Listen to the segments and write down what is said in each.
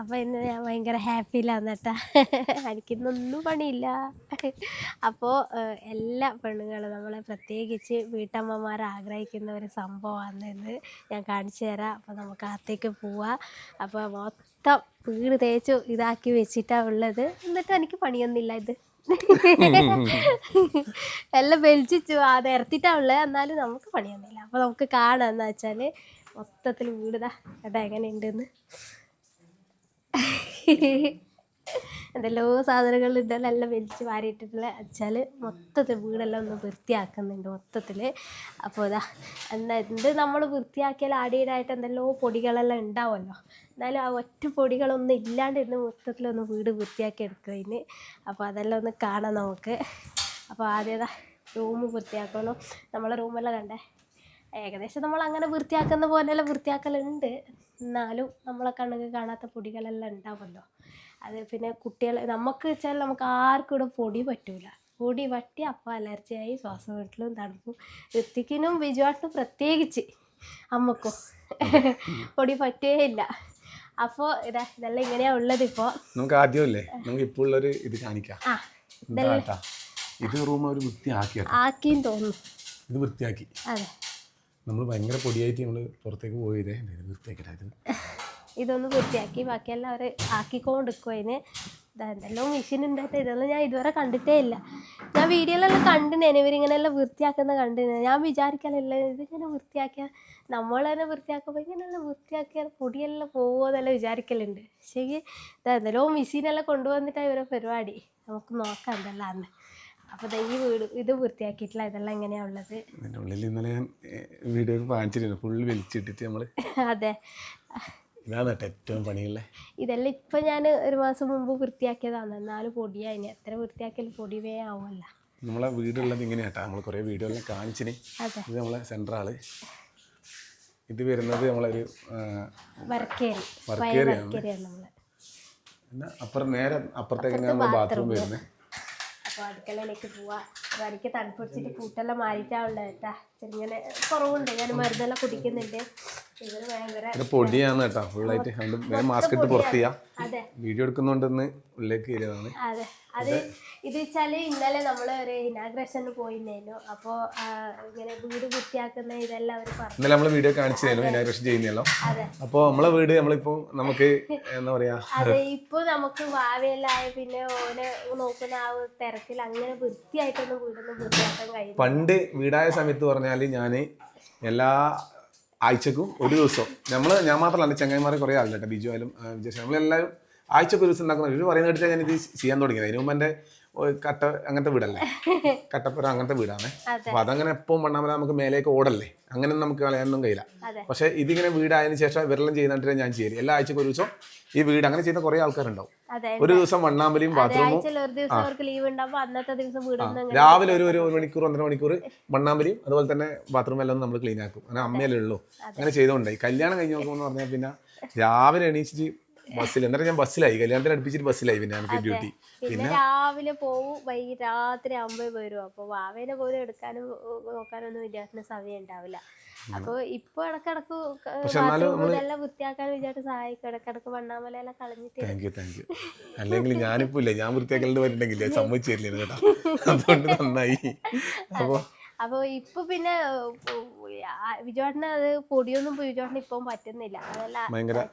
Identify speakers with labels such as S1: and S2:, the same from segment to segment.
S1: അപ്പോൾ ഇന്ന് ഞാൻ ഭയങ്കര ഹാപ്പിയിലാണ് കേട്ടാ. എനിക്കിന്നൊന്നും പണിയില്ല. അപ്പോ എല്ലാ പെണ്ണുങ്ങളും നമ്മളെ പ്രത്യേകിച്ച് വീട്ടമ്മമാർ ആഗ്രഹിക്കുന്ന ഒരു സംഭവമാണ് ഇന്ന് ഞാൻ കാണിച്ചു തരാം. അപ്പോൾ നമുക്ക് അകത്തേക്ക് പോവാം. അപ്പോൾ മൊത്തം വീട് തേച്ചു ഇതാക്കി വെച്ചിട്ടാ ഉള്ളത്. എന്നിട്ട് എനിക്ക് പണിയൊന്നുമില്ല ഇത്. എല്ലാം വലിച്ചു ആ ഇറത്തിട്ടാ ഉള്ളത് എന്നാലും നമുക്ക് പണിയൊന്നുമില്ല. അപ്പോൾ നമുക്ക് കാണാം എന്ന് വെച്ചാൽ മൊത്തത്തിൽ വീടുതാ കേട്ടാ എങ്ങനെ ഉണ്ടെന്ന് എന്തെല്ലോ സാധനങ്ങൾ ഉണ്ടല്ലോ എല്ലാം വലിച്ച് വാരിയിട്ടിട്ടുള്ള വെച്ചാൽ മൊത്തത്തിൽ വീടെല്ലാം ഒന്ന് വൃത്തിയാക്കുന്നുണ്ട് മൊത്തത്തിൽ. അപ്പോൾ ഇതാ എന്നാ എന്ത് നമ്മൾ വൃത്തിയാക്കിയാൽ ആടിയിടായിട്ട് എന്തെല്ലോ പൊടികളെല്ലാം ഉണ്ടാവുമല്ലോ. എന്നാലും ആ ഒറ്റ പൊടികളൊന്നും ഇല്ലാണ്ട് ഇന്ന് മൊത്തത്തിലൊന്ന് വീട് വൃത്തിയാക്കി എടുക്കുന്നതിന് അപ്പോൾ അതെല്ലാം ഒന്ന് കാണാം നമുക്ക്. അപ്പോൾ ആദ്യം റൂം വൃത്തിയാക്കണം. നമ്മളെ റൂമെല്ലാം കണ്ടേ ഏകദേശം നമ്മൾ അങ്ങനെ വൃത്തിയാക്കുന്ന പോലെയെല്ലാം വൃത്തിയാക്കലുണ്ട്. എന്നാലും നമ്മളെ കണ്ണുകൾ കാണാത്ത പൊടികളെല്ലാം ഉണ്ടാവുമല്ലോ. അത് പിന്നെ കുട്ടികൾ നമുക്ക് വെച്ചാൽ നമുക്ക് ആർക്കും ഇവിടെ പൊടി പറ്റൂല. പൊടി പറ്റി അപ്പം അലർജിയായി ശ്വാസം വീട്ടിലും തണുപ്പും. ഋത്തിക്കിനും ബിജുവാട്ടിനും പ്രത്യേകിച്ച് അമ്മക്കും പൊടി പറ്റുകയില്ല അപ്പോൾ ഇതാ ഇതെല്ലാം ഇങ്ങനെയാ ഉള്ളത് ഇപ്പോൾ
S2: നമുക്ക് ആദ്യമല്ലേ നമുക്ക് ഇപ്പോൾ ഉള്ളൊരു ഇത് കാണിക്കാം. ഇത് റൂം ഒരു വൃത്തിയാക്കി
S1: ആക്കിയും തോന്നുന്നു.
S2: ഇത് വൃത്തിയാക്കി.
S1: അതെ.
S2: നമ്മൾ ഭയങ്കര പൊടിയായിട്ട് നമ്മൾ പുറത്തേക്ക് വൃത്തിയാക്കിട്ടാ ഇത്
S1: ഇതൊന്ന് വൃത്തിയാക്കി ബാക്കിയെല്ലാം അവർ ആക്കിക്കൊണ്ടിരിക്കും അതിന് ഇതാ എന്തെല്ലോ മെഷീൻ ഉണ്ടായിട്ട് ഇതൊന്നും ഞാൻ ഇതുവരെ കണ്ടിട്ടേ ഇല്ല. ഞാൻ വീഡിയോയിലെല്ലാം കണ്ടിനേന് ഇവരിങ്ങനെയെല്ലാം വൃത്തിയാക്കുന്ന കണ്ടിന്. ഞാൻ വിചാരിക്കാനില്ല ഇതിങ്ങനെ വൃത്തിയാക്കിയ നമ്മൾ തന്നെ വൃത്തിയാക്കുമ്പോൾ ഇങ്ങനെയെല്ലാം വൃത്തിയാക്കിയാൽ പൊടിയെല്ലാം പോകുമോ എന്നെല്ലാം വിചാരിക്കലുണ്ട്. പക്ഷേ എന്തെല്ലോ മെഷീനെല്ലാം കൊണ്ടുവന്നിട്ടാണ് ഇവരെ പരിപാടി. നമുക്ക് നോക്കാം എന്തെല്ലാം അപ്പോൾ ഈ വീട് ഇത് വൃത്തിയാക്കിയിട്ടില്ല ഇതെല്ലാം എങ്ങനെയാ ഉള്ളത്?
S2: ഇതിന്റെ ഉള്ളിൽ ഇന്നലെ ഞാൻ വീഡിയോ കാണിച്ചിരുന്നു ഫുള്ള് വലിച്ചിട്ടിട്ട് നമ്മൾ
S1: അതെ.
S2: ഇതാണ് കേട്ടോ ഏറ്റവും പണിയുള്ളത്
S1: ഇതെല്ലാം ഇപ്പം ഞാൻ ഒരു മാസം മുമ്പ് വൃത്തിയാക്കിയതാണ്. എന്നാലും പൊടിയായി. ഇനി എത്ര വൃത്തിയാക്കിയാലും പൊടി ആവുമല്ല.
S2: നമ്മളെ വീടുള്ളത് ഇങ്ങനെയാട്ടാ നമ്മൾ കുറേ വീഡിയോ എല്ലാം കാണിച്ചിന്.
S1: അതെ.
S2: ഇത് നമ്മളെ സെൻട്രാൾ ഇത് വരുന്നത് നമ്മളൊരു
S1: വർക്കേരി
S2: പിന്നെ അപ്പുറം നേരെ അപ്പുറത്തേക്ക് നമ്മൾ ബാത്റൂം വരുന്നത്
S1: അപ്പോൾ അടുക്കളയിലേക്ക് പോവാ. അപ്പോൾ എനിക്ക് തണുപ്പിടിച്ചിട്ട് കൂട്ടെല്ലാം മാറിയിട്ടാവുള്ളത് കേട്ടാ ചെറുങ്ങനെ കുറവുണ്ട്. ഞാൻ മരുന്നെല്ലാം കുടിക്കുന്നുണ്ട്.
S2: ഇത് പൊടിയാണ് കേട്ടോ. ഫുള്ളായിട്ട് അതുകൊണ്ട് വേഗം മാസ്ക് ഇട്ട് പുറത്ത് ചെയ്യാം. വീഡിയോ എടുക്കുന്നുണ്ടെന്ന് ഉള്ളിലേക്ക് കയറിയതാണ്.
S1: അതെ. അത് ഇത് വെച്ചാൽ ഇന്നലെ നമ്മൾ ഒരു ഇനാഗ്രേഷന് പോയിരുന്നു അപ്പോ ഇങ്ങനെ വീട് വൃത്തിയാക്കുന്ന ഇതെല്ലാം അവർ പറഞ്ഞു.
S2: ഇന്നലെ നമ്മൾ വീഡിയോ കാണിച്ചു തരുന്നു ഇനാഗ്രേഷൻ ചെയ്യുന്നല്ലോ
S1: അതെ.
S2: അപ്പോൾ നമ്മളെ വീട് നമ്മളിപ്പോ നമുക്ക് എന്താ പറയാ?
S1: അതെ ഇപ്പൊ നമുക്ക് ഭാവിയെല്ലാം പിന്നെ ഓനെ നോക്കുന്ന ആ ഒരു തിരക്കിൽ അങ്ങനെ വൃത്തിയായിട്ടൊന്നും വീടൊന്നും വൃത്തിയാക്കാൻ കഴിയും
S2: പണ്ട് വീടായ സമയത്ത് പറഞ്ഞാൽ ഞാൻ എല്ലാ ആഴ്ചക്കും ഒരു ദിവസം നമ്മൾ ഞാൻ മാത്രമല്ല ചങ്ങായിമാരെ കുറേ ആളില്ല കേട്ടോ ബിജു ആയാലും വിജയ് നമ്മളെല്ലാവരും ആഴ്ചക്ക് ഒരു ദിവസം ഉണ്ടാക്കുന്ന ഇവർ പറയുന്ന കേട്ടിട്ട് ഞാനിത് ചെയ്യാൻ തുടങ്ങിയത് അതിന് മുമ്പ് എന്റെ കട്ട അങ്ങനത്തെ വീടല്ലേ? കട്ടപ്പുര അങ്ങനത്തെ വീടാണ്. അപ്പൊ അതങ്ങനെ എപ്പോഴും മണ്ണാമല നമുക്ക് മേലേക്ക് ഓടല്ലേ? അങ്ങനെ നമുക്ക് കളയാനൊന്നും കഴിയില്ല. പക്ഷെ ഇതിങ്ങനെ വീടായതിനു ശേഷം വിരലം ചെയ്യുന്നിട്ട് ഞാൻ ചെയ്യൽ. എല്ലാ ആഴ്ചക്കും ഒരു ദിവസം ഈ വീട് അങ്ങനെ ചെയ്യുന്ന കുറെ ആൾക്കാരുണ്ടാവും. ഒരു ദിവസം മണ്ണാമ്പലിയും ബാത്റൂമും രാവിലെ ഒരു ഒരു മണിക്കൂർ ഒന്നര മണിക്കൂർ മണ്ണാമ്പലിയും അതുപോലെ തന്നെ ബാത്റൂം എല്ലാം നമ്മൾ ക്ലീൻ ആക്കും. അങ്ങനെ അമ്മയല്ലേ ഉള്ളൂ. അങ്ങനെ ചെയ്തോണ്ടായി കല്യാണം കഴിഞ്ഞ് നോക്കുമ്പോൾ പറഞ്ഞാൽ പിന്നെ രാവിലെ എണീച്ചിട്ട് ബസ്സിൽ. എന്നിട്ട് ഞാൻ ബസ്സിലായി. കല്യാണത്തിന് അടുപ്പിച്ചിട്ട് ബസ്സിലായി പിന്നെ എനിക്ക് ഡ്യൂട്ടി
S1: പിന്നെ രാവിലെ പോവും വൈകിട്ട് രാത്രി ആകുമ്പോൾ വരും. അപ്പൊ വാവേനെ പോലും എടുക്കാനും നോക്കാനൊന്നും വിദ്യാർത്ഥിന് സമയം ഉണ്ടാവില്ല. അപ്പൊ ഇപ്പൊ ഇടക്കിടക്ക് നല്ല വൃത്തിയാക്കാൻ വിചാരിച്ച സഹായിക്കും. ഇടക്കിടക്ക് വണ്ണാമലയെല്ലാം കളഞ്ഞിട്ട്.
S2: താങ്ക് യു താങ്ക് യു അല്ലെങ്കിൽ ഞാനിപ്പോ ഇല്ല. ഞാൻ വൃത്തിയാക്കലുണ്ട് വരുന്നുണ്ടെങ്കിൽ അത് സമ്മതിച്ചു തരില്ല കേട്ടോ. അതുകൊണ്ട് നന്നായി. അപ്പോൾ
S1: അപ്പൊ ഇപ്പൊ പിന്നെ വിജുവാട്ടിന് അത് പൊടിയൊന്നും വിജുവാട്ടിന് ഇപ്പം പറ്റുന്നില്ല.
S2: ഭയങ്കര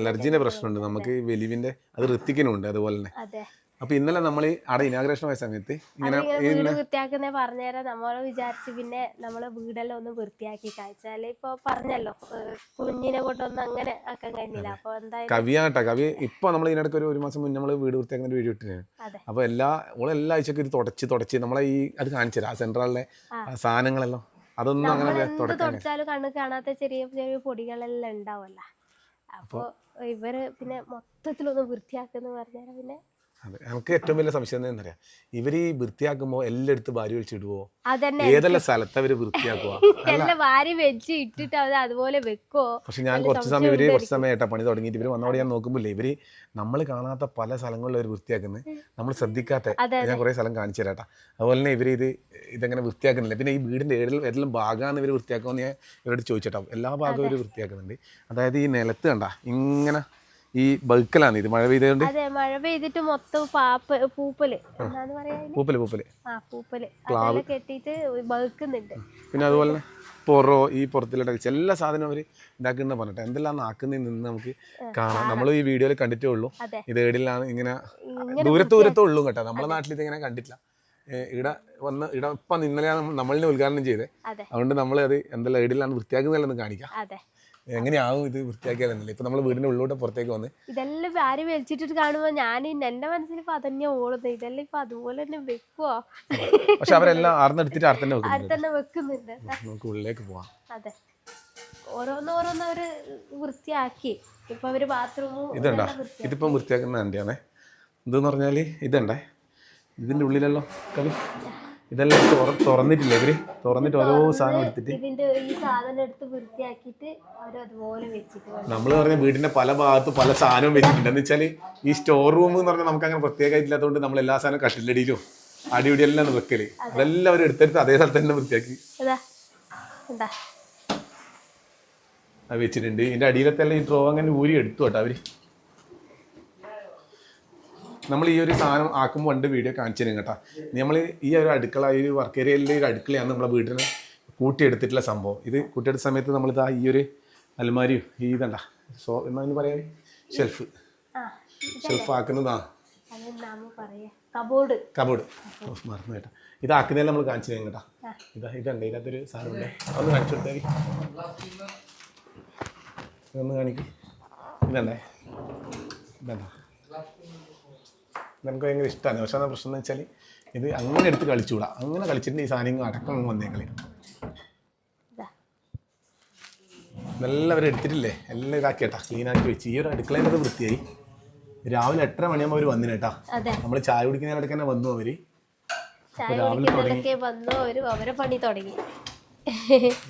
S2: അലർജീന്റെ പ്രശ്നമുണ്ട്. നമുക്ക് വെലിവിന്റെ അത് ഋത്തിക്കിനും ഉണ്ട് അതുപോലെ തന്നെ.
S1: അതെ.
S2: അപ്പോൾ ഇന്നലെ നമ്മൾ അവിടെ ഇനാഗ്രേഷൻ പോയ സമയത്ത് ഇങ്ങനെ
S1: അതിങ്ങനെ വീട് വൃത്തിയാക്കുന്ന പറഞ്ഞുതരാം നമ്മൾ വിചാരിച്ച് പിന്നെ നമ്മളെ വീടെല്ലാം ഒന്ന് വൃത്തിയാക്കി കഴിച്ചാൽ ഇപ്പൊ പറഞ്ഞല്ലോ കുഞ്ഞിനെ കൊണ്ടൊന്നും അങ്ങനെ ആക്കാൻ കഴിഞ്ഞില്ല. അപ്പൊ എന്തായാലും
S2: കവിയാണ് കേട്ടോ കവി ഇപ്പൊ നമ്മൾ ഇതിനിടയ്ക്ക് ഒരു ഒരു മാസം മുന്നേ നമ്മൾ വീട് വൃത്തിയാക്കുന്ന ഒരു വീഡിയോ ഇട്ടിരുന്നു.
S1: അതെ.
S2: അപ്പോൾ എല്ലാ ഓളെല്ലാ ആഴ്ചക്കും ഇത് തുടച്ച് തുടച്ച് നമ്മളെ ഈ അത് കാണിച്ചു തരാം. ആ സെൻട്രലിലെ സാധനങ്ങളെല്ലാം അതൊന്നും അങ്ങനെ
S1: തുടച്ചാലും കണ്ണ് കാണാത്ത ചെറിയ ചെറിയ പൊടികളെല്ലാം ഉണ്ടാവല്ല. അപ്പൊ ഇവർ പിന്നെ മൊത്തത്തിലൊന്ന് വൃത്തിയാക്കുന്ന പറഞ്ഞാൽ പിന്നെ
S2: അതെ. നമുക്ക് ഏറ്റവും വലിയ സംശയം എന്താ അറിയാം ഇവർ ഈ വൃത്തിയാക്കുമ്പോൾ എല്ലായിടത്തും വാരി
S1: വെച്ചിടുവോ
S2: ഏതെല്ലാം സ്ഥലത്ത് അവർ വൃത്തിയാക്കുക
S1: വാരി വെച്ച് ഇട്ടിട്ട് അവർ അതുപോലെ വെക്കോ
S2: പക്ഷെ ഞാൻ കുറച്ച് സമയം ഇവർ കുറച്ച് സമയം ഏട്ടാ പണി തുടങ്ങിയിട്ട് ഇവർ വന്നോടെ ഞാൻ നോക്കുമ്പോഴേ ഇവർ നമ്മൾ കാണാത്ത പല സ്ഥലങ്ങളിലും അവർ വൃത്തിയാക്കുന്നത് നമ്മൾ ശ്രദ്ധിക്കാത്ത ഞാൻ കുറെ സ്ഥലം കാണിച്ചു തരാട്ടാ അതുപോലെ തന്നെ ഇവർ ഇത് ഇതെങ്ങനെ വൃത്തിയാക്കുന്നില്ല. പിന്നെ ഈ വീടിന്റെ ഏതെല്ലാം ഏതെല്ലാം ഭാഗമാണ് ഇവർ വൃത്തിയാക്കുമെന്ന് ഞാൻ ഇവരോട് ചോദിച്ചിട്ടാവും എല്ലാ ഭാഗവും ഇവർ വൃത്തിയാക്കുന്നുണ്ട്. അതായത് ഈ നിലത്ത് കണ്ട ഇങ്ങനെ ഈ ബൾക്കിലാണ് ഇത് മഴ പെയ്തുകൊണ്ട്
S1: അതെ മഴ പെയ്തിട്ട് മൊത്തം പാപ്പ പൂപ്പൽ. എന്താണ് പറയാ
S2: പൂപ്പൽ പൂപ്പൽ.
S1: ആ പൂപ്പൽ. അതെല്ലാം കെട്ടിയിട്ട് ബൾക്കുന്നുണ്ട്.
S2: പിന്നെ അതുപോലെ പൊറോ ഈ പുറത്തിലെ ടൈൽസ് എല്ലാ സാധനവും അവർ ഇതാക്കുന്ന പറഞ്ഞിട്ട് എന്തെല്ലാം ആക്കുന്നതിൽ നിന്ന് നമുക്ക് കാണാം. നമ്മൾ ഈ വീഡിയോയിൽ കണ്ടിട്ടേ ഉള്ളൂ. ഇത് ഏടിലാണ് ഇങ്ങനെ ദൂരത്ത് ദൂരത്തേ ഉള്ളൂ കേട്ടോ. നമ്മുടെ നാട്ടിൽ ഇത് ഇങ്ങനെ കണ്ടിട്ടില്ല. ഇവിടെ വന്ന് ഇവിടെ ഇപ്പം ഇന്നലെയാണ് നമ്മളിനെ ഉദ്ഘാടനം ചെയ്തത് അതുകൊണ്ട് നമ്മൾ അത് എന്തെല്ലാം ഏടിലാണ് വൃത്തിയാക്കുന്നതെന്ന് കാണിക്കാം. എങ്ങനെയാവും ഇത് വൃത്തിയാക്കിയാലെന്നില്ല? ഇപ്പൊ നമ്മൾ വീടിന്റെ ഉള്ളിലോട്ട് പുറത്തേക്ക് വന്ന്
S1: ഇതെല്ലാം ആര് വലിച്ചിട്ടിട്ട് കാണുമ്പോ ഞാൻ എന്റെ മനസ്സിൽ ഇപ്പൊ അതന്നെ ഓടുന്നത്. ഇതെല്ലാം ഇപ്പൊ അതുപോലെ തന്നെ വെക്കുവോ?
S2: പക്ഷെ അവരെല്ലാം അറന്നെടുത്തിട്ട്
S1: ആര്
S2: വെക്കുന്നുണ്ട്.
S1: വെക്കുന്നുണ്ട്.
S2: നമുക്ക് ഉള്ളിലേക്ക് പോവാം.
S1: അതെ. ഓരോന്നോരോന്ന് അവർ വൃത്തിയാക്കി. ഇപ്പൊ അവർ ബാത്റൂമും
S2: ഇതുണ്ടോ? ഇതിപ്പം വൃത്തിയാക്കുന്ന എന്റെയാണേ ഇതെന്ന് പറഞ്ഞാൽ ഇതുണ്ടേ? ഇതിന്റെ ഉള്ളിലല്ലോ കവി ഇതെല്ലാം തുറ തുറന്നിട്ടില്ലേ ഇവർ? തുറന്നിട്ട് ഓരോ സാധനം എടുത്തിട്ട്.
S1: ഇതിന്റെ ഈ സാധനം എടുത്ത് വൃത്തിയാക്കിയിട്ട് അവർ അതുപോലെ വെച്ചിട്ട്
S2: നമ്മൾ പറഞ്ഞ വീടിന്റെ പല ഭാഗത്തും പല സാധനവും വെച്ചിട്ടുണ്ട് എന്ന് വെച്ചാൽ ഈ സ്റ്റോർ റൂം എന്ന് പറഞ്ഞാൽ നമുക്ക് അങ്ങനെ പ്രത്യേകമായിട്ടില്ലാത്തതുകൊണ്ട് നമ്മൾ എല്ലാ സാധനവും കട്ടിലടിയിലും അടിപിടിയെല്ലാം വെക്കൽ. അതെല്ലാം അവർ എടുത്തെടുത്ത് അതേ സ്ഥലത്ത് തന്നെ വൃത്തിയാക്കി. വെച്ചിട്ടുണ്ട്. ഇതിന്റെ അടിയിലത്തെല്ലാം ഈ ഡ്രോ അങ്ങനെ ഊരി എടുത്തു കേട്ടോ അവർ. നമ്മൾ ഈ ഒരു സാധനം ആക്കുമ്പോൾ ഉണ്ട് വീഡിയോ കാണിച്ചു തരും കേട്ടോ. നമ്മൾ ഈ ഒരു അടുക്കള ഈ ഒരു വർക്ക് ഏരിയയിലെ ഒരു അടുക്കളയാണ് നമ്മളെ വീട്ടിന് കൂട്ടിയെടുത്തിട്ടുള്ള സംഭവം. ഇത് കൂട്ടിയെടുത്ത സമയത്ത് നമ്മളിതാ ഈ ഒരു അലമാരിയും ഈ ഇതണ്ട? സോ എന്നാ പറയാ ഷെൽഫ് ഷെൽഫ് ആക്കുന്നതാ.
S1: കബോർഡ്
S2: കബോർഡ് മറന്നു കേട്ടോ. ഇതാക്കുന്നതിൽ നമ്മൾ കാണിച്ചു തരും കേട്ടോ. ഇതാ ഇതുണ്ട്. ഇതിനകത്തൊരു സാധനമുണ്ട് ഒന്ന് കാണിച്ചു കൊടുത്താൽ ഇതൊന്ന് കാണിക്ക്. ഇതണ്ടേ? ഇതണ്ട? നമുക്ക് ഭയങ്കര ഇഷ്ടമാണ് പക്ഷേ എന്താ പ്രശ്നം എന്ന് വെച്ചാൽ ഇത് അങ്ങനെ എടുത്ത് കളിച്ചുകൂടാ. അങ്ങനെ കളിച്ചിട്ട് ഈ സാധനം അടക്കം അങ്ങ് വന്നേക്കളി
S1: കളി.
S2: നല്ലവരെ അവർ എടുത്തിട്ടില്ലേ? എല്ലാം ഇതാക്കി കേട്ടാ ക്ലീൻ ആക്കി വെച്ച്. ഈ ഒരു അടുക്കളേന്റെ വൃത്തിയായി. രാവിലെ എട്ടര മണിയാകുമ്പോൾ അവർ വന്നിന് കേട്ടാ. നമ്മൾ ചായ കുടിക്കുന്നതിനിടയ്ക്ക് തന്നെ വന്നു അവർ
S1: ചായ കുടിക്കുന്നതൊക്കെ വന്നു അവർ. അവരെ പണി തുടങ്ങി.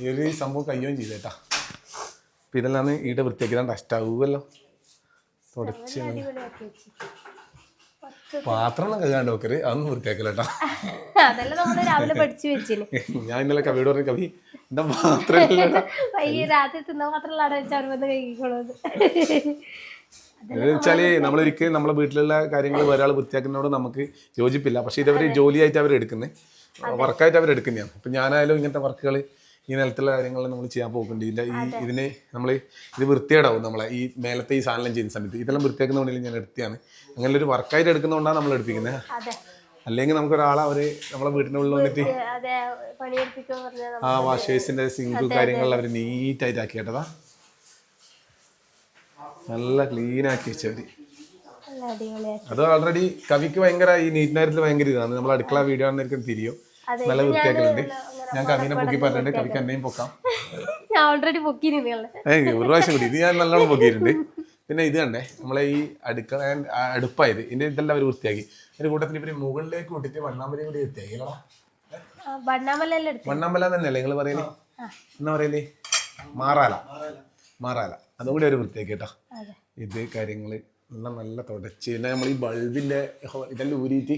S2: ഈ ഒരു സംഭവം കയ്യോയും ചെയ്തേട്ടാ പിന്നെ ഇതെല്ലാം ഈടെ വൃത്തിയാക്കിയതാണ്ട് സ്റ്റൗവല്ലോ തുടച്ച് പാത്രം കഴുകാണ്ട് നോക്കര് അതൊന്നും വൃത്തിയാക്കലേട്ടാ
S1: അതെല്ലാം നമ്മൾ രാവിലെ പഠിച്ചു
S2: ഞാൻ ഇന്നലെ കവിയോട് പറഞ്ഞു കവി എന്താ പാത്രം
S1: വൈകി രാത്രി തിന്ന വെച്ച് വന്ന്
S2: വെച്ചാൽ നമ്മളൊരിക്കലും നമ്മളെ വീട്ടിലുള്ള കാര്യങ്ങൾ ഒരാൾ വൃത്തിയാക്കുന്നതോട് നമുക്ക് യോജിപ്പില്ല. പക്ഷെ ഇതവര് ജോലിയായിട്ട് അവർ എടുക്കുന്നത് വർക്കായിട്ട് അവർ എടുക്കുന്നതാണ്. ഇപ്പം ഞാനായാലും ഇങ്ങനത്തെ വർക്കുകൾ ഈ നിലത്തുള്ള കാര്യങ്ങൾ നമ്മൾ ചെയ്യാൻ പോകുന്നുണ്ട് ഇതിന്റെ ഈ ഇതിന് നമ്മൾ ഇത് വൃത്തിയേടാവും നമ്മളെ. ഈ മേലത്തെ ഈ സാധനം ചെയ്യുന്ന സമയത്ത്. ഇതെല്ലാം വൃത്തിയാക്കുന്നതുകൊണ്ടെങ്കിൽ ഞാൻ എടുത്തിയാണ്. അങ്ങനെ ഒരു വർക്കായിട്ട് എടുക്കുന്നതുകൊണ്ടാണ് നമ്മൾ എടുപ്പിക്കുന്നത്. അല്ലെങ്കിൽ നമുക്ക് ഒരാളെ അവർ നമ്മളെ വീട്ടിന് ഉള്ളിൽ വന്നിട്ട് ആ വാഷേഴ്സിന്റെ സിങ്ക് കാര്യങ്ങളിൽ അവർ നീറ്റായിട്ട് ആക്കി കേട്ടതാ. നല്ല ക്ലീൻ ആക്കി വെച്ചവര്. അത് ഓൾറെഡി കവിക്ക് ഭയങ്കര ഈ നീറ്റിനാര്യത്തിൽ ഭയങ്കര ഇതാണ്. നമ്മൾ അടുക്കള വീഡിയോ ആണെന്നിരിക്കും തിരിയോ. നല്ല വൃത്തിയാക്കലുണ്ട്. ഞാൻ കവിനെ പൊക്കി പറഞ്ഞിട്ട് കവിക്ക് എന്നെയും പൊക്കാം.
S1: ഞാൻ ഓൾറെഡി
S2: ഏയ് ഒരു പ്രാവശ്യം കൂടി. ഇത് ഞാൻ നല്ലോണം പൊക്കിയിട്ടുണ്ട്. പിന്നെ ഇത് കണ്ടേ നമ്മളെ ഈ അടുക്കള അടുപ്പായത്. ഇതിന്റെ ഇതെല്ലാം അവർ വൃത്തിയാക്കി. അതിന്റെ കൂട്ടത്തിൽ ഇവർ മുകളിലേക്ക് വിട്ടിട്ട് വണ്ണാമല കൂടി വൃത്തിയാക്കി
S1: വണ്ണാമല എടുത്തു?
S2: മണ്ണാമ്പല തന്നെയല്ലേ നിങ്ങൾ പറയൽ? എന്നാ പറയൽ? മാറാല. മാറാല. അതും കൂടി ഒരു വൃത്തിയാക്കി കേട്ടോ ഇത് കാര്യങ്ങൾ എല്ലാം നല്ല തുടച്ച്. പിന്നെ നമ്മൾ ഈ ബൾബിന്റെ ഇതെല്ലാം ഊരിയിട്ട്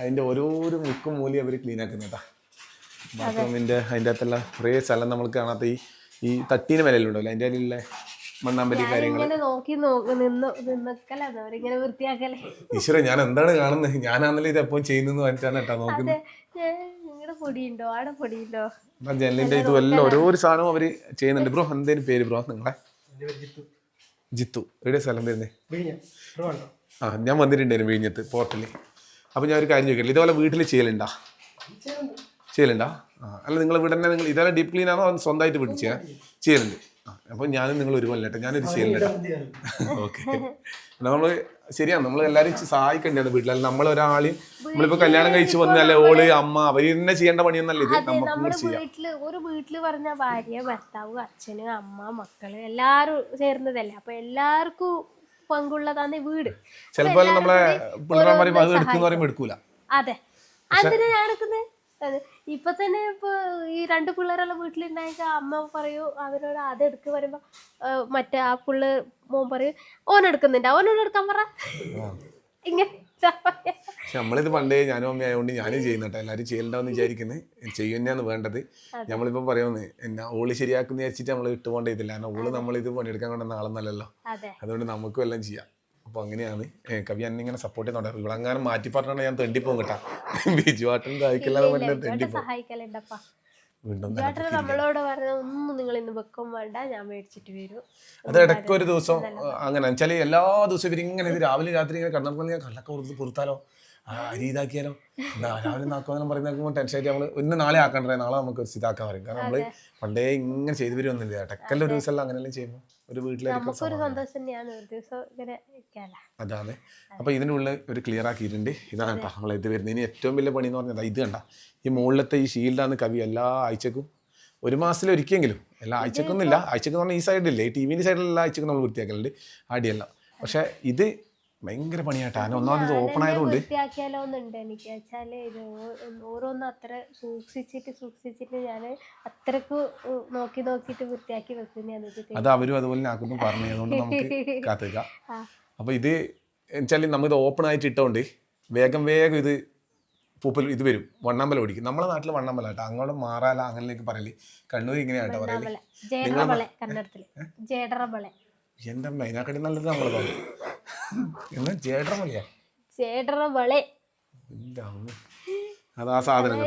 S2: അതിന്റെ ഓരോരോ മുക്കും മൂലയും അവർ ക്ലീൻ ആക്കുന്നതാ ബാത്റൂമിന്റെ അതിന്റെ അകത്തുള്ള കുറേ സ്ഥലം നമ്മൾ കാണാത്ത ഈ ഈ തട്ടീന് വിലയിലുണ്ടല്ലോ അതിന്റെ അതിലുള്ള മണ്ണാമ്പലി കാര്യങ്ങൾ ഈശ്വര ഞാൻ എന്താണ് കാണുന്നത്? ഞാനാണല്ലോ ഇത് എപ്പോൾ ചെയ്യുന്നതെന്ന് പറഞ്ഞിട്ടാണ് കേട്ടോ നോക്കുന്നത്. ജനലിന്റെ ഇതും എല്ലാം ഓരോരോ സാധനവും അവർ ചെയ്യുന്നുണ്ട്. ബ്രോ എന്തേലും പേര് ബ്രോ? നിങ്ങളെ? ജിത്തു. എവിടെ സ്ഥലം വരുന്നേ? ആ ഞാൻ വന്നിട്ടുണ്ടായിരുന്നു വിഴിഞ്ഞത്ത് പോർട്ടലിൽ. അപ്പോൾ ഞാൻ ഒരു കാര്യം ചോദിക്കട്ടെ? ഇതുപോലെ വീട്ടിൽ ചെയ്യലുണ്ടാ. ചെയ്യലുണ്ടാ? അല്ല നിങ്ങൾ ഇവിടെ തന്നെ നിങ്ങൾ ഇതെല്ലാം ഡീപ് ക്ലീൻ ആണോ സ്വന്തമായിട്ട് ചെയ്യാൻ ചെയ്യലുണ്ട്. അപ്പൊ ഞാനും നിങ്ങൾ ഒരു കൊല്ലട്ടെ ഞാനൊരു ചെയ്യലുണ്ട് ഓക്കെ. നമ്മൾ ശരിയാണ് നമ്മൾ എല്ലാവരും സഹായിക്കേണ്ടതാണ് വീട്ടിൽ. നമ്മൾ ഒരാളെയും നമ്മളിപ്പോ കല്യാണം കഴിച്ച് വന്നാലേ ഓൾ അമ്മ അവർ തന്നെ ചെയ്യേണ്ട പണിയൊന്നല്ല ഇത്. നമുക്കും
S1: വീട്ടിൽ ഒരു വീട്ടിൽ പറഞ്ഞ ഭാര്യ ഭർത്താവ് അച്ഛന് അമ്മ മക്കൾ എല്ലാരും ചേർന്നതല്ലേ? അപ്പൊ എല്ലാവർക്കും പങ്കുള്ളതാണ് വീട്.
S2: ചിലപ്പോൾ നമ്മളെ പിള്ളേർമാർ അത് എടുക്കുന്ന പറയുമ്പോൾ എടുക്കൂല.
S1: അതെ. അതിന് ഞാൻ എടുക്കുന്നത് അതെ. ഇപ്പൊ തന്നെ ഇപ്പൊ ഈ രണ്ട് പിള്ളേരെല്ലാം വീട്ടിലുണ്ടായെങ്കിൽ അമ്മ പറയൂ അവരോട് അത് എടുക്ക് ആ, മറ്റേ ആ പിള്ളേ മോൻ പറയും ഓൻ എടുക്കുന്നുണ്ട് ഓനോട് എടുക്കാൻ പറ. ഇങ്ങനെ
S2: പക്ഷെ നമ്മളിത് പണ്ടേ ഞാനും അമ്മ ആയതുകൊണ്ട് ഞാനും ചെയ്യുന്നുണ്ട് എല്ലാവരും ചെയ്യലുണ്ടാവും വിചാരിക്കുന്നത് ചെയ്യുന്നതാണ് വേണ്ടത്. നമ്മളിപ്പോ പറയുന്നത് എന്നാ ഓൾ ശരിയാക്കുന്ന വിചാരിച്ചിട്ട് നമ്മൾ ഇട്ടുകൊണ്ടേ ഇതില്ല കാരണം ഓൾ നമ്മളിത് പണിയെടുക്കാൻ കൊണ്ടുവന്ന ആളെന്നല്ലല്ലോ.
S1: അതെ.
S2: അതുകൊണ്ട് നമുക്കും എല്ലാം ചെയ്യാം. അപ്പോൾ അങ്ങനെയാണ്. കവി എന്നെ ഇങ്ങനെ സപ്പോർട്ട് ചെയ്യുന്നുണ്ട്. ഇവളങ്ങാനും മാറ്റി പറഞ്ഞാണ് ഞാൻ തെണ്ടിപ്പോകും കേട്ടാ. ബിജുവാട്ടൻ
S1: സഹായിക്കലുണ്ടപ്പാ.
S2: വീണ്ടും
S1: ചേട്ടൻ നമ്മളോട് പറഞ്ഞ ഒന്നും നിങ്ങൾ ഇന്ന് വെക്കും വേണ്ട ഞാൻ മേടിച്ചിട്ട് വരും.
S2: അത് ഇടയ്ക്ക് ഒരു ദിവസം അങ്ങനെ. വെച്ചാൽ എല്ലാ ദിവസവും ഇവർ ഇങ്ങനെ ഇത് രാവിലെ രാത്രി ഇങ്ങനെ കണ്ണപ്പോൾ ഞാൻ കള്ളക്ക കൊടുത്ത് കൊടുത്താലോ അരി ഇതാക്കിയാലോ? രാവിലെ നാക്കുമെന്ന് പറയുന്ന ടെൻഷൻ ആയിട്ട് നമ്മൾ ഇന്ന് നാളെ ആക്കണ്ടേ? നാളെ നമുക്ക് ഇതാക്കാൻ പറയും. കാരണം നമ്മൾ പണ്ടേ ഇങ്ങനെ ചെയ്തു വരുമൊന്നുമില്ല ടെക്കൽ ഒരു ദിവസം അങ്ങനെല്ലാം ചെയ്യുമ്പോൾ ഒരു വീട്ടിലായിരിക്കും
S1: അതാണ്. അപ്പൊ തന്നെയാണ്
S2: ഉള്ളിൽ ഇതിനുള്ള ഒരു ക്ലിയർ ആക്കിയിട്ടുണ്ട്. ഇതാണ് കേട്ടോ നമ്മൾ ഇത് വരുന്നത്. ഇനി ഏറ്റവും വലിയ പണി എന്ന് പറഞ്ഞാൽ ഇത് കണ്ട. ഈ മുകളിലത്തെ ഈ ഷീൽഡാണ് കവി എല്ലാ ആഴ്ചക്കും ഒരു മാസത്തിൽ ഒരിക്കലെങ്കിലും എല്ലാ ആഴ്ചക്കൊന്നുമില്ല. ആഴ്ചക്കെന്ന് പറഞ്ഞാൽ ഈ സൈഡില്ലേ ഈ ടി വിന്റെ സൈഡിലെല്ലാം ആഴ്ചക്കും നമ്മൾ വൃത്തിയാക്കലുണ്ട്. അടിയല്ല. പക്ഷേ ഇത് ഭയങ്കര പണിയാട്ടാ. അതിന് ഒന്നാമത് ഓപ്പൺ ആയതുകൊണ്ട്
S1: വൃത്തിയാക്കിയാലോന്നുണ്ട് എനിക്ക് വെച്ചാൽ ഓരോന്നും അത്ര സൂക്ഷിച്ചിട്ട് സൂക്ഷിച്ചിട്ട് ഞാൻ അത്രയ്ക്ക് നോക്കി നോക്കിയിട്ട് വൃത്തിയാക്കി വെക്കുന്ന
S2: അത് അവരും അതുപോലെ ആക്കുന്നു പറഞ്ഞു അതുകൊണ്ട് നമുക്ക് കാത്തുക അപ്പൊ ഇത് വെച്ചാൽ നമ്മൾ ഇത് ഓപ്പൺ ആയിട്ട് ഇട്ടോണ്ട് വേഗം വേഗം ഇത് പൂപ്പൽ ഇത് വരും. വണ്ണാമ്പല ഓടിക്കും. നമ്മളെ നാട്ടിൽ വണ്ണാമ്പല കേട്ടോ അങ്ങോട്ട് മാറാല അങ്ങനെയൊക്കെ പറയൽ. കണ്ണൂർ ഇങ്ങനെയാട്ടോ പറയൽ. എന്താ അതിനെക്കാട്ടി നല്ലത് നമ്മളെ തോന്നി അത് സാധനം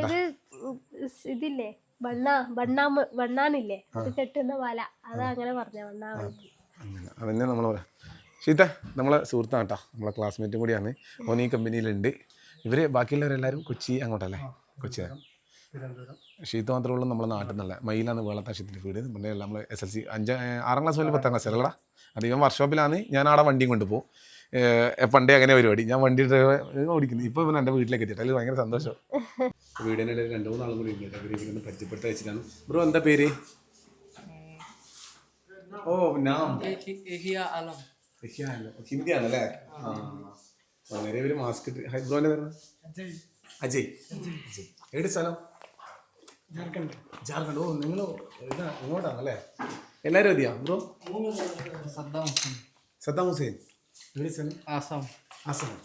S1: ഇതില്ലേ? ബണ്ണ ബണ്ണാമ ബണ്ണാനില്ലേ അത് കെട്ടുന്ന വല. അതാ അങ്ങനെ പറഞ്ഞ
S2: അങ്ങനെ. അതന്നെ നമ്മൾ പറയാം. ഷീത നമ്മളെ സുഹൃത്താണ് കേട്ടോ. നമ്മളെ ക്ലാസ്മേറ്റും കൂടിയാണ്. ഓൻ ഈ കമ്പനിയിലുണ്ട് ഇവർ ബാക്കിയുള്ളവരെല്ലാവരും കൊച്ചി അങ്ങോട്ടല്ലേ? കൊച്ചിയാണ് ഷീത്ത് മാത്രമേ ഉള്ളൂ നമ്മളെ നാട്ടിൽ നിന്നല്ല. മയിലാണ് വേളത്താശത്തിന്റെ വീട്. പിന്നെ നമ്മൾ എസ് എൽ സി അഞ്ച് ആറാം ക്ലാസ് മുതൽ പത്താം ക്ലാസ് അല്ലടാ അധികം വർക്ക്ഷോപ്പിലാണ് ഞാൻ അവിടെ വണ്ടിയും കൊണ്ടുപോകും പണ്ടേ അങ്ങനെ പരിപാടി. ഞാൻ വണ്ടി ഓടിക്കുന്നു. ഇപ്പോൾ ഇവൻ എന്റെ വീട്ടിലേക്ക് എത്തിയിട്ട് അതിൽ ഭയങ്കര സന്തോഷം. വീടിന്റെ ഇടയിൽ രണ്ട് മൂന്നാളും കൂടി ഉണ്ട്. ഇവരൊന്ന് പരിചയപ്പെട്ട് വെച്ചിട്ടാണ് ബ്രോ എന്താ പേര്? ഓ നാം.
S3: ഹിന്ദിയാണല്ലേ alam.
S2: ഹിന്ദി ആണല്ലേ? ആ. വളരെ ഒരു മാസ്ക് ഇട്ട്. ഹൈ ബ്രോന്റെ പേര് അജയ്. അജയ്. എവിടെ സ്ഥലം? ജാർഖണ്ഡ്. ജാർഖണ്ഡ്. ഓ നിങ്ങൾ ഇതാ ഇങ്ങോട്ടാണല്ലേ? എല്ലാവരും മതിയാ bro? Saddam Hussain Saddam Hussain
S3: Assam.
S2: Assam.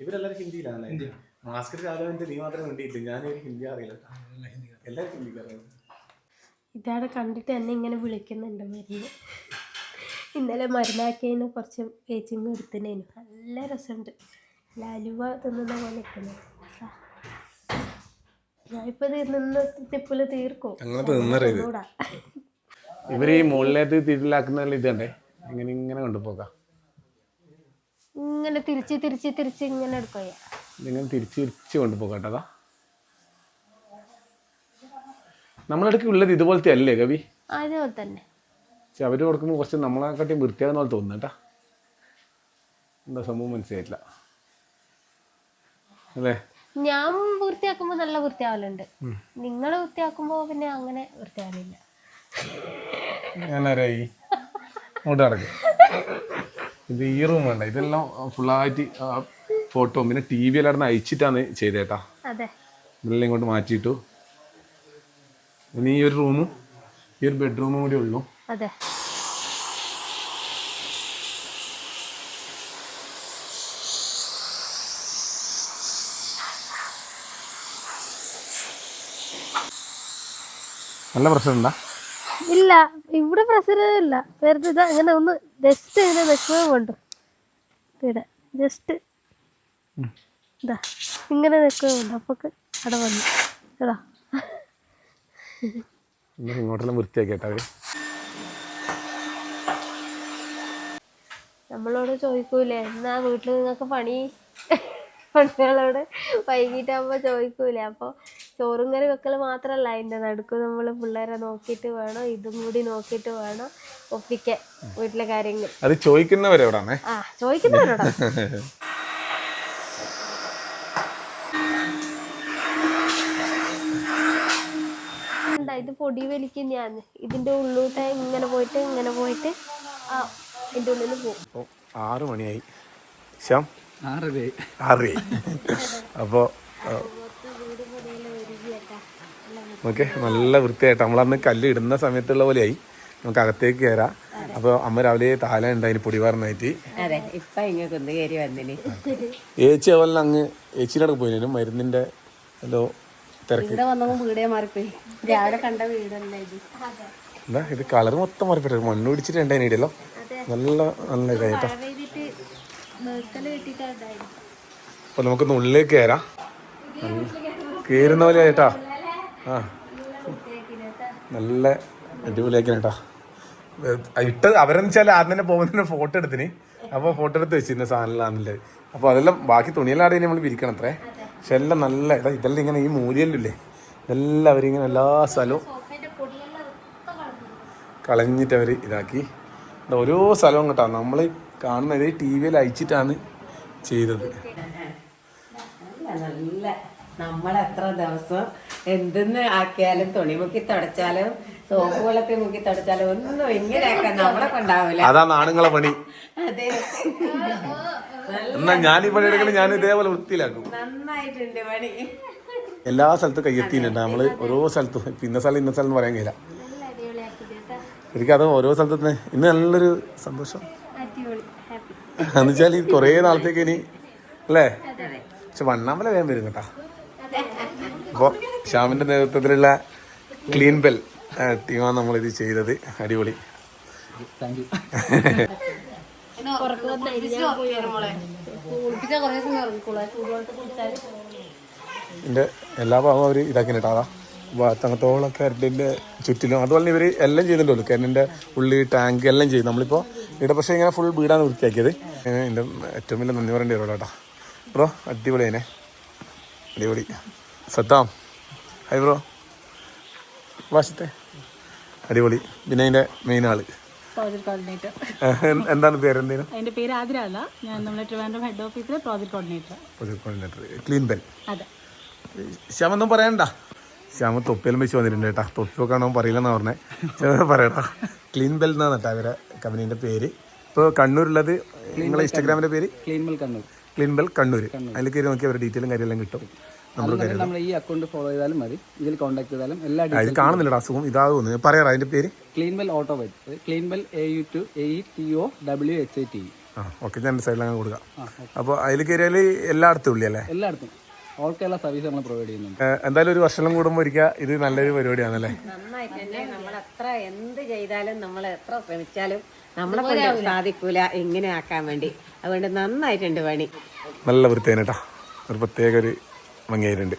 S2: ഇവരെല്ലാവരും ഹിന്ദിയിലാണല്ലേ? മാസ്കർ രാവിലെ നീ മാത്രമേ വേണ്ടിയില്ല ഞാൻ ഒരു ഹിന്ദി അറിയില്ല. എല്ലാവരും ഹിന്ദിക്ക് അറിയാം.
S1: ഇതാണ് കണ്ടിട്ട് എന്നെ ഇങ്ങനെ വിളിക്കുന്നുണ്ട് മരുന്ന്. ഇന്നലെ മരുന്നാക്കിയതിന് കുറച്ച് പേച്ചിങ് എടുത്തതിനു നല്ല രസമുണ്ട്. ലാലുവ തിന്നുന്ന പോലെ നിൽക്കുന്നു നിന്ന് തീർക്കും.
S2: അങ്ങനെ ഇവർ ഈ മുകളിലേക്ക് തിരിലാക്കുന്ന ഇതണ്ടേ. ഇങ്ങനെ ഇങ്ങനെ കൊണ്ടുപോകാം?
S1: ഇങ്ങനെ തിരിച്ച് തിരിച്ച് തിരിച്ച് ഇങ്ങനെ എടുക്കുക
S2: ഇങ്ങനെ തിരിച്ച് തിരിച്ച് കൊണ്ടുപോകട്ടതാ കേട്ടോ നമ്മളിടയ്ക്ക് ഉള്ളത് ഇതുപോലത്തെ അല്ലേ കവി
S1: അതുപോലെ തന്നെ.
S2: പക്ഷെ അവർ കൊടുക്കുമ്പോൾ കുറച്ച് നമ്മളെക്കാട്ടിയും വൃത്തിയാകുന്ന പോലെ തോന്നുന്നു കേട്ടാ എന്താ സംഭവം മനസ്സിലായിട്ടില്ല. അല്ലേ?
S1: ഞാൻ വൃത്തിയാക്കുമ്പോ നല്ല വൃത്തിയാവലുണ്ട്. നിങ്ങൾ വൃത്തിയാക്കുമ്പോ പിന്നെ അങ്ങനെ വൃത്തിയാവില്ല
S2: ഞാനാരായി. അങ്ങോട്ട് നടക്കും. ഇത് ഈ റൂം വേണ്ട. ഇതെല്ലാം ഫുള്ളായിട്ട് ഫോട്ടോ പിന്നെ ടി വി എല്ലാം അയച്ചിട്ടാണ് ചെയ്തേട്ടാ.
S1: അതെ.
S2: ഇതെല്ലാം ഇങ്ങോട്ട് മാറ്റിയിട്ടു. ഇനി ഈ ഒരു റൂമും ഈ ഒരു ബെഡ്റൂമും കൂടി ഉള്ളൂ.
S1: അതെ.
S2: നല്ല പ്രഷറുണ്ടാ
S1: ഇല്ല ഇവിടെ പ്രഷർ ഇല്ല. വെറുതെ ഇതാ ഇങ്ങനെ ഒന്ന് ജസ്റ്റ് ഇങ്ങനെ നിൽക്കുകയും വേണ്ടു ഇവിടെ ജസ്റ്റ് ഇതാ ഇങ്ങനെ നിൽക്കുകയും വേണ്ട അപ്പൊക്ക് അവിടെ വന്നു. ഇതാ
S2: ഇങ്ങോട്ടെല്ലാം വൃത്തിയാക്കിയിട്ടാ
S1: നമ്മളോട് ചോദിക്കൂലേ എന്നാ വീട്ടിൽ നിങ്ങൾക്ക് പണി? പണികളോട് വൈകിട്ടാകുമ്പോൾ ചോദിക്കൂലേ. അപ്പോൾ ചോറും കറി വെക്കൽ മാത്രമല്ല അതിന്റെ നടുക്ക് നമ്മൾ പിള്ളേരെ നോക്കിയിട്ട് വേണം ഇതും കൂടി നോക്കിയിട്ട് വേണം ഒപ്പിക്കാൻ വീട്ടിലെ കാര്യങ്ങൾ.
S2: അത് ചോദിക്കുന്നവരെ എവിടാണേ
S1: ആ ചോദിക്കുന്നവരോടാ. ഉണ്ടാ, ഇത് പൊടി വലിക്കുന്നതാണ് ഇതിന്റെ ഉള്ളൂട്ട് ഇങ്ങനെ പോയിട്ട് ഇങ്ങനെ പോയിട്ട് ആ ഇതിന്റെ ഉള്ളിൽ പോകും.
S2: ആറ് മണിയായി. ശ്യാം?
S3: ആറരേ
S2: ആറ് അപ്പോൾ ഓക്കെ നല്ല വൃത്തിയായിട്ട്. നമ്മളന്ന് കല്ല് ഇടുന്ന സമയത്തുള്ള പോലെയായി. നമുക്ക് അകത്തേക്ക് കയറാം അപ്പൊ അമ്മ രാവിലെ താല ഉണ്ടായിന് പൊടി പറഞ്ഞായിട്ട്
S4: അതെ ഇപ്പൊ ഇങ്ങ് കുന്നു കയറി വന്നിന്?
S2: ഏച്ചി അതുപോലെ അങ്ങ് ഏച്ചിയുടെ അടുത്ത് പോയിരുന്നു മരുന്നിന്റെ എന്തോ തിരക്ക്. എന്താ ഇത് കളർ മൊത്തം മാറിപ്പെട്ടു മണ്ണ് പിടിച്ചിട്ട് ഉണ്ടായിനിടല്ലോ നല്ല നല്ല ഇതായിട്ടോ. അപ്പൊ നമുക്കൊന്ന് ഉള്ളിലേക്ക് കയറാം കയറുന്ന പോലെ ആയിട്ടാ. ആ. നല്ല അടിപൊളിയാക്കിന് കേട്ടോ. ഇട്ടത് അവരെന്ന് വെച്ചാൽ ആദ്യം തന്നെ പോകുന്നതിന് ഫോട്ടോ എടുത്തിന്. അപ്പോൾ ഫോട്ടോ എടുത്ത് വെച്ചിരുന്ന സാധനങ്ങളാണല്ലേ. അപ്പോൾ അതെല്ലാം ബാക്കി തുണിയെല്ലാം ആടെ നമ്മൾ വിരിക്കണം അത്രേ പക്ഷെ എല്ലാം നല്ല ഇതാ ഇതെല്ലാം ഇങ്ങനെ ഈ മൂല്യല്ലേ ഇതെല്ലാം അവരിങ്ങനെ എല്ലാ സ്ഥലവും കളഞ്ഞിട്ട് അവർ ഇതാക്കി. ഇത് ഓരോ സ്ഥലവും കേട്ടോ നമ്മൾ കാണുന്നത് ടി വിയിൽ അയച്ചിട്ടാണ് ചെയ്തത്.
S4: നല്ല നല്ല. നമ്മളെത്ര ദിവസം എന്തെന്ന് ആക്കിയാലും തുണി മുക്കി തുടച്ചാലും സോപ്പ് വെള്ളത്തിൽ മുക്കി തുടച്ചാലും ഒന്നും ഇങ്ങനെയൊക്കെ നമ്മളെ കൊണ്ടാവില്ല
S2: അതാണ് ആണുങ്ങളെ പണി.
S4: അതെ.
S2: എന്നാ ഞാൻ ഈ പണി എടുക്കണേ ഞാൻ ഇതേപോലെ വൃത്തിയിലാക്കും.
S4: നന്നായിട്ടുണ്ട് പണി.
S2: എല്ലാ സ്ഥലത്തും കയ്യെത്തിയിട്ടുണ്ട്. നമ്മൾ ഓരോ സ്ഥലത്തും. ഇപ്പൊ ഇന്ന സ്ഥലം ഇന്ന സ്ഥലം പറയാൻ കഴിയില്ല.
S1: എനിക്കത്
S2: ശരിക്കും അത് ഓരോ സ്ഥലത്തും ഇന്ന് നല്ലൊരു സന്തോഷം.
S1: എന്നുവെച്ചാൽ ഹാപ്പി
S2: എന്ന് വെച്ചാൽ ഈ കുറേ നാളത്തേക്ക് ഇനി അല്ലേ? പക്ഷെ വണ്ണാമല വേഗം വരും കേട്ടാ. അപ്പോൾ ശ്യാമിന്റെ നേതൃത്വത്തിലുള്ള ക്ലീൻ ബെൽ ടീമാണ് നമ്മളിത് ചെയ്തത്. അടിപൊളി. എന്റെ എല്ലാ ഭാഗവും അവർ ഇതാക്കി കേട്ടോ തങ്ങത്തോളം കരണ്ടിന്റെ ചുറ്റിലും. അതുപോലെ തന്നെ ഇവർ എല്ലാം ചെയ്തിട്ടുണ്ടല്ലോ. കരണ്ടിന്റെ ഉള്ളി ടാങ്ക് എല്ലാം ചെയ്തു. നമ്മളിപ്പോ ഇവിടെ പക്ഷേ ഇങ്ങനെ ഫുൾ വീടാണ് വൃത്തിയാക്കിയത്. എന്റെ എന്റെ ഏറ്റവും വലിയ നന്ദി പറയേണ്ടി വരുള്ളൂ കേട്ടോ. ബ്രോ അടിപൊളി അതിനെ അടിപൊളി. സദ്ദാം. ഹായ് ബ്രോ വാശത്തെ. അടിപൊളി. പിന്നെ അതിന്റെ മെയിൻ ആൾ.
S5: പ്രോജക്ട് കോർഡിനേറ്റർ
S2: എന്താണ് പേര്? എന്തേലും
S5: എന്റെ പേര് ആതിര അല്ല. ഞാൻ നമ്മുടെ ട്രിവാൻഡ്രം ഹെഡ് ഓഫീസിലെ project coordinator
S2: project coordinator clean bell
S5: അതെ.
S2: ശ്യാമൊന്നും പറയണ്ട. ശ്യാമ തൊപ്പിയെല്ലാം വെച്ച് വന്നിട്ടുണ്ട് കേട്ടാ. തൊപ്പി വെക്കാണോ പറയില്ലെന്നാ പറഞ്ഞേ. ശ്യാമ പറയടാ. ക്ലീൻ ബെൽ എന്നാണ് കേട്ടോ അവരെ കമ്പനീന്റെ പേര്. ഇപ്പോൾ കണ്ണൂരുള്ളത് നിങ്ങളെ ഇൻസ്റ്റാഗ്രാമിന്റെ പേര്?
S3: Clean mill Kannur.
S2: Clean bell Kannur അതിൽ കയറി നോക്കി അവരുടെ ഡീറ്റെയിലും കാര്യമെല്ലാം കിട്ടും.
S3: നമ്മൾ ഈ അക്കൗണ്ട് ഫോളോ ചെയ്താലും മതി. ഇതിൽ കോൺടാക്ട് ചെയ്താലും എല്ലാ
S2: ഇത് കാണുന്നില്ലടാ അസുഖം ഇതാകുന്നു പറയാറാ അതിന്റെ പേര്?
S3: Clean bell auto wet clean bell A U T A T O W H I T
S2: ആ ഓക്കെ ഞാൻ സൈഡിൽ അങ്ങ് കൊടുക്കാം. അപ്പോൾ അതിൽ കയറിയാൽ എല്ലായിടത്തും ഉള്ളി അല്ലേ?
S3: എല്ലായിടത്തും. ഓൾ കേരള സർവീസ് നമ്മൾ പ്രൊവൈഡ് ചെയ്യുന്നുണ്ട്.
S2: എന്തായാലും ഒരു വർഷം കൂടുമ്പോൾ ഒരിക്കൽ ഇത് നല്ലൊരു പരിപാടിയാണല്ലേ?
S4: തന്നെ നമ്മൾ എത്ര എന്ത് ചെയ്താലും നമ്മൾ എത്ര ശ്രമിച്ചാലും നമ്മളെ കൊണ്ട് സാധിക്കൂല ഇങ്ങനെ ആക്കാൻ വേണ്ടി. അതുകൊണ്ട് നന്നായിട്ടുണ്ട് പണി.
S2: നല്ല വൃത്തിയാണ് കേട്ടോ. ഒരു പ്രത്യേക ഒരു ഭംഗിയായിട്ടുണ്ട്.